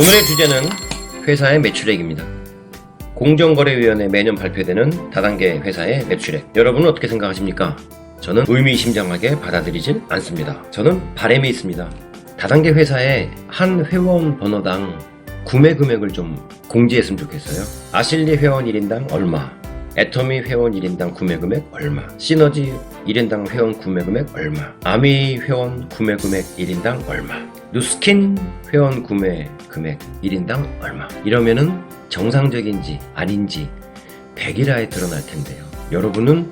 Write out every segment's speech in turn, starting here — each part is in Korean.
오늘의 주제는 회사의 매출액입니다. 공정거래위원회 매년 발표되는 다단계 회사의 매출액. 여러분은 어떻게 생각하십니까? 저는 의미심장하게 받아들이질 않습니다. 저는 바람이 있습니다. 다단계 회사의 한 회원 번호당 구매 금액을 좀 공지했으면 좋겠어요. 아실리 회원 1인당 얼마, 애터미 회원 1인당 구매 금액 얼마, 시너지 1인당 회원 구매 금액 얼마, 아미 회원 구매 금액 1인당 얼마, 뉴스킨 회원 구매 금액 1인당 얼마. 이러면은 정상적인지 아닌지 100일하에 드러날 텐데요. 여러분은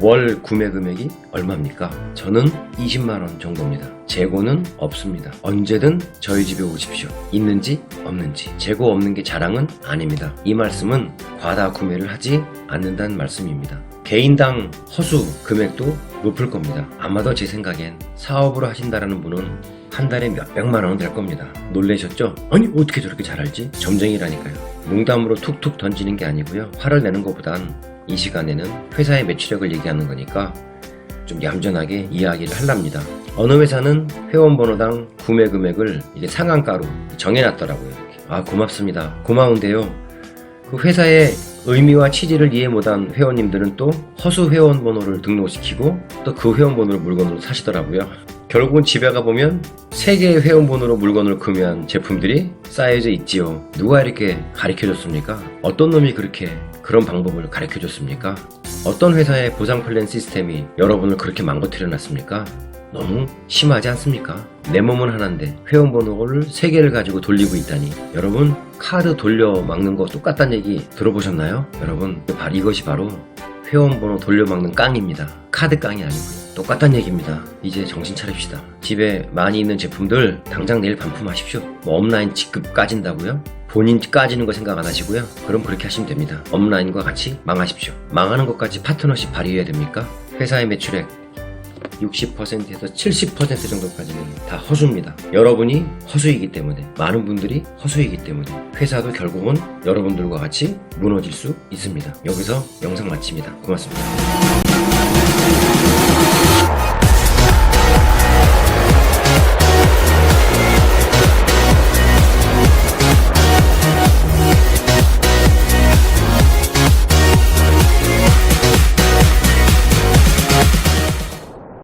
월 구매 금액이 얼마입니까? 저는 20만원 정도입니다. 재고는 없습니다. 언제든 저희 집에 오십시오. 있는지 없는지. 재고 없는 게 자랑은 아닙니다. 이 말씀은 과다 구매를 하지 않는다는 말씀입니다. 개인당 허수 금액도 높을 겁니다. 아마도 제 생각엔 사업으로 하신다라는 분은 한 달에 몇백만 원은 될 겁니다. 놀라셨죠? 아니 어떻게 저렇게 잘 알지? 점쟁이라니까요. 농담으로 툭툭 던지는 게 아니고요. 화를 내는 것보단 이 시간에는 회사의 매출액을 얘기하는 거니까 좀 얌전하게 이야기를 하랍니다. 어느 회사는 회원 번호당 구매 금액을 이제 상한가로 정해놨더라고요. 이렇게. 아 고맙습니다. 고마운데요. 그 회사의 의미와 취지를 이해 못한 회원님들은 또 허수 회원 번호를 등록시키고 또 그 회원 번호를 물건으로 사시더라고요. 결국은 집에 가보면 세 개의 회원 번호로 물건을 구매한 제품들이 쌓여져 있지요. 누가 이렇게 가르쳐 줬습니까? 어떤 놈이 그렇게 그런 방법을 가르쳐 줬습니까? 어떤 회사의 보상 플랜 시스템이 여러분을 그렇게 망가뜨려 놨습니까? 너무 심하지 않습니까? 내 몸은 하나인데 회원 번호를 세 개를 가지고 돌리고 있다니 여러분 카드 돌려 막는 거 똑같다는 얘기 들어보셨나요? 여러분 이것이 바로 회원 번호 돌려 막는 깡입니다. 카드 깡이 아니고요. 똑같다는 얘기입니다. 이제 정신 차립시다. 집에 많이 있는 제품들 당장 내일 반품하십시오. 뭐 업라인 직급 까진다고요? 본인 까지는 거 생각 안 하시고요. 그럼 그렇게 하시면 됩니다. 업라인과 같이 망하십시오. 망하는 것까지 파트너십 발휘해야 됩니까? 회사의 매출액 60%에서 70% 정도까지는 다 허수입니다. 여러분이 허수이기 때문에 많은 분들이 허수이기 때문에 회사도 결국은 여러분들과 같이 무너질 수 있습니다. 여기서 영상 마칩니다. 고맙습니다.